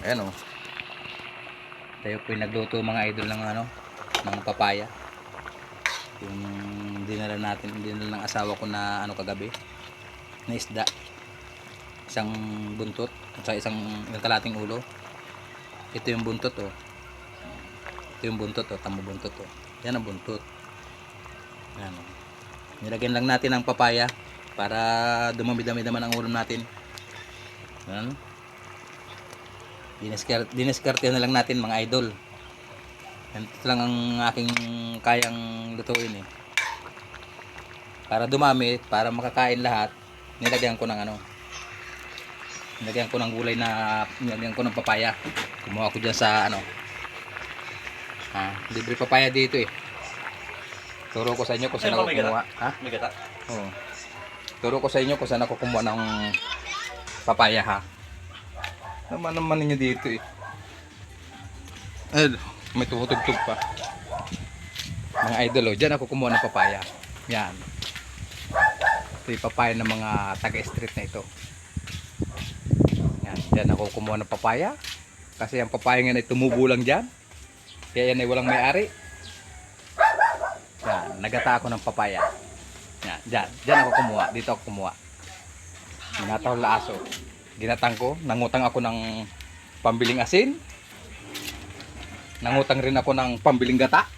Ayan o. Tayo po yung nagluto mga idol ng ano, ng papaya. Yung dinala natin, dinala ng asawa ko na ano kagabi, na isda. Isang buntot, at saka isang, isang kalating ulo. Ito yung buntot oh. Ito yung buntot oh, tamo buntot oh. Yan ang buntot. Yan oh. Nilagyan lang natin ng papaya para dumami-dami naman ang ulam natin. Yan. Diniskart, diniskarte na lang natin mga idol. Ito lang ang aking kayang lutuin eh. Para dumami, para makakain lahat, nilagyan ko ng ano. Nilagyan ko ng gulay na nilagyan ko ng papaya. Kumuha ko diyan sa ano. Ha, libre papaya dito eh. Turo ko sa inyo kung saan ako kumuha. Ha? May gata. Oo. Turo ko sa inyo kung saan ako kumuha ng papaya ha. Naman naman ninyo dito eh. Ay, may tumutugtog pa. Mga idol oh, dyan ako kumuha ng papaya. Yan. Ito yung papaya ng mga taga-street na ito. Yan, dyan ako kumuha ng papaya. Kasi ang papaya nga ay tumubo lang dyan. Kaya yan ay walang may-ari. Yan, nagata ako ng papaya. Yan, dyan, dyan ako kumuha. Dito ako kumuha. Minataw laaso. Ginatang ko, nangutang ako ng pambiling asin. Nangutang rin ako ng pambiling gata.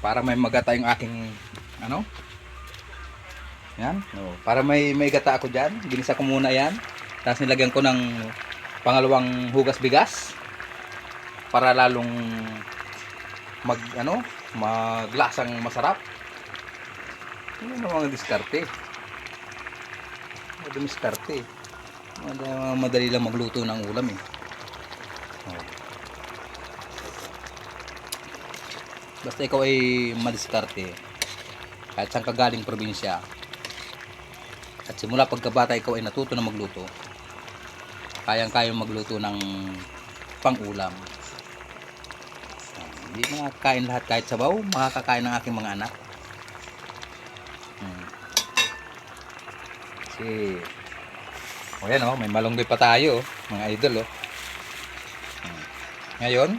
Para may magata yung aking ano? Yan. No. Para may may gata ako diyan, ginisa ko muna 'yan. Tapos nilagyan ko ng pangalawang hugas bigas para lalong mag ano, maglasang masarap. Yun ang mga diskarte. Mga diskarte. Mad- Madali lang magluto ng ulam eh. Oh. Basta ikaw ay madiskarte. Kahit saan ka galing probinsya. At simula pagkabata ikaw ay natuto na magluto. Kayang-kayang magluto ng pang-ulam. Ah, Hindi makakain lahat kahit sabaw, makakakain ng aking mga anak. Kasi, o yan o, may malunggay pa tayo, oh, mga idol o. Hmm. Ngayon,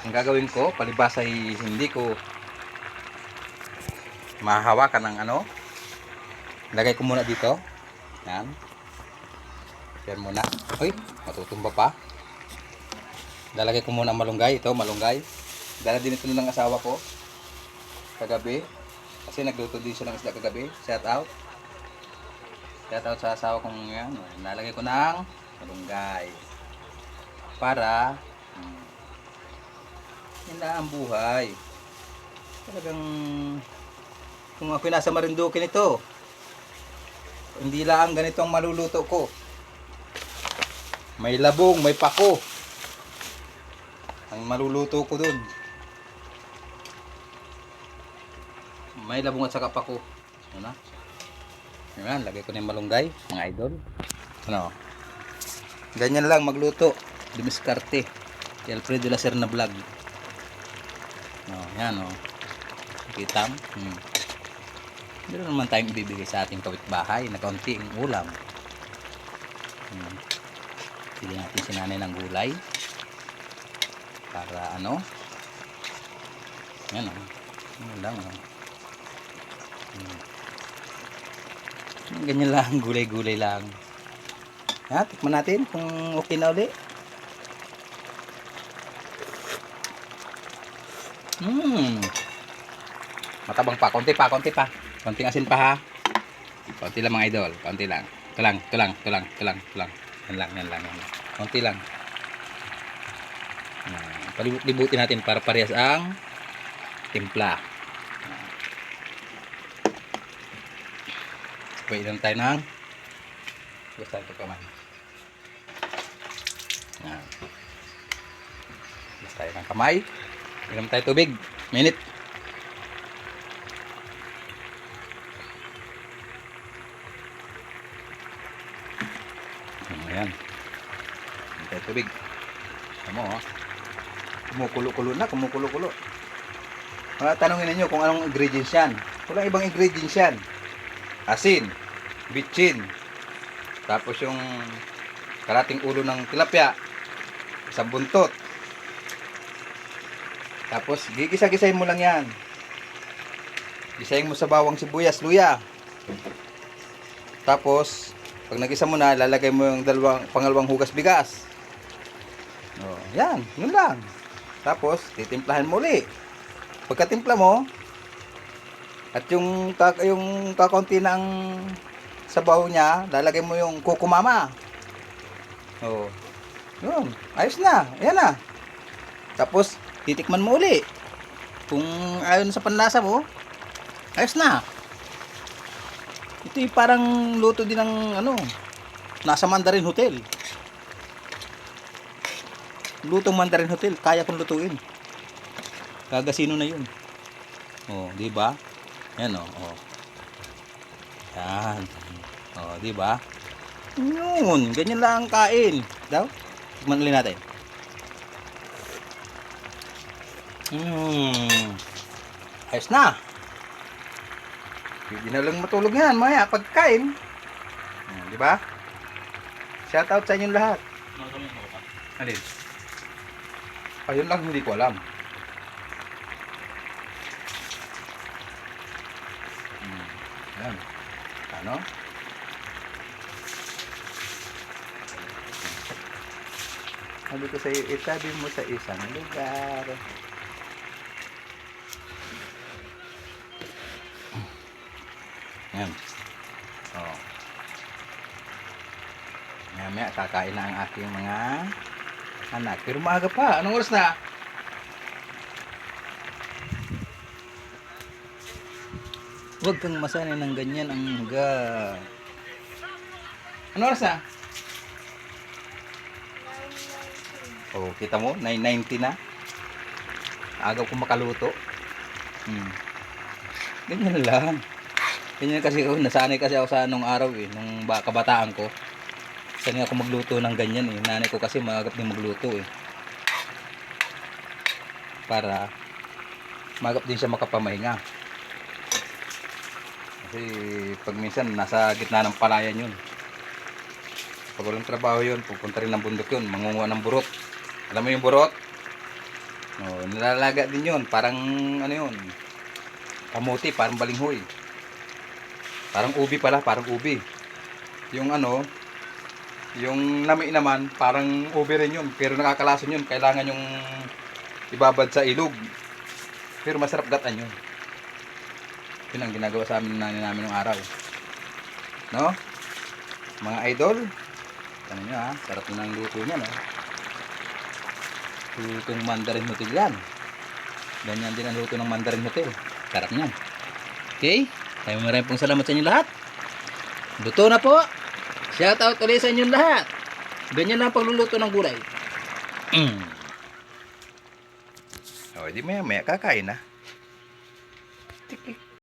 ang gagawin ko, palibas ay hindi ko mahawakan ng ano. Lagay ko muna dito. Yan. Yan muna. Uy, matutumba pa. Lalagay ko muna ang malunggay. Ito, malunggay. Dala din ito ng asawa ko. Kagabi. Kasi nagluto din siya ng isda kagabi. Shout out. Shout out sa asawa kong yan. Lalagay ko ng malunggay. Para hmm, yun ang buhay. Talagang kung ako'y nasa Marinduque nito, hindi lang ganito ang maluluto ko. May labong, may pako. Ang maluluto ko dun. May labong at saka pako. Ano na? Yan, lagay ko na yung malunggay, mga idol. Ano? Ganyan lang magluto. Dimiskarte. Si Alfredo Lacer na vlog. Oh, yan oh. Kita mo? Hmm. Meron naman tayong ibibigay sa ating kapitbahay na kaunting ulam. Hmm. Pili natin si nanay ng gulay. Para ano? Yan oh. Yan lang oh. Hmm. Ganyan lang, gulay-gulay lang. Ha, tikman natin kung okay na ulit. Hmm. Matabang pa, konti pa, konti pa. Konting asin pa ha. Konti lang mga idol, konti lang. Ito lang, ito lang, ito lang, ito lang, ito lang. Yan lang, yan lang, yan lang. Konti lang. Yan. Palibut-libutin natin para parehas ang timpla. Pwede lang tayo ng gusto tayo pagkaman. Yan. Gusto tayo ng kamay. Inom tayo tubig. Minute. Ayan. Inom tayo tubig. Tama mo, ha? Kumukulo-kulo na, kumukulo-kulo. Mga tanongin ninyo kung anong ingredients yan. Walang ibang ingredients yan. Asin, bitchin, tapos yung kalating ulo ng tilapia, isang buntot. Tapos, gigisa-gisahin mo lang yan. Gisahin mo sa bawang sibuyas, luya. Tapos, pag nagisa mo na, lalagay mo yung dalawang, pangalawang hugas bigas. Oh, yan, yun lang. Tapos, titimplahan mo uli. Pagkatimpla mo, at yung, kak yung kakaunti ng sabaw niya, lalagay mo yung kukumama. Oh. Yun, ayos na. Ayan na. Tapos, titikman mo uli. Kung ayon sa panlasa mo, ayos na. Ito parang luto din ng ano, nasa Mandarin Hotel. Lutong Mandarin Hotel, kaya kong lutuin. Gagasino na yun. Oh, di ba? Yan oh, oh. Yan. Oh, di ba? Yun, ganyan lang ang kain. Daw? Tikman ulit natin. Hmm. Ayos na. Hindi na lang matulog yan, maya, pagkain. Hmm, di ba? Shout out sa inyong lahat. Alin? Ayun lang, hindi ko alam. Ano? Sabi ko sa'yo, itabi mo sa isang lugar. Yan. Oh. Maya kakain na ang aking mga anak. Pero maaga pa. Anong oras na? Huwag kang masanay ng ganyan ang ga. Ano oras na? Oh, kita mo? 9.90 na. Agaw ko makaluto. Hmm. Ganyan lang. Ganyan kasi ako, nasanay kasi ako sa nung araw eh, nung ba- kabataan ko. Sanay ako magluto ng ganyan eh. Nanay ko kasi magagap din magluto eh. Para magap din siya makapamahinga. Kasi pag minsan nasa gitna ng palayan yun. Pag trabaho yun, pupunta rin ng bundok yun, mangunguha ng burot. Alam mo yung burot? Oh, nilalaga din yun, parang ano yun, kamuti, parang balinghoy. Parang ubi pala, parang ubi. Yung ano, yung nami naman, parang ubi rin yun, pero nakakalason yun, kailangan yung ibabad sa ilog. Pero masarap gatan yun. Yun ang ginagawa sa amin nanay namin ng araw. No? Mga idol, ano nyo ha, sarap na ng luto niya, no? Lutong Mandarin Hotel yan. Ganyan din ang luto ng Mandarin Hotel. Sarap niyan. Okay? Maraming maraming pong salamat sa inyo lahat. Luto na po. Shout out ulit sa inyo lahat. Ganyan lang ang pagluluto ng gulay. Mm. O, di maya maya kakain na.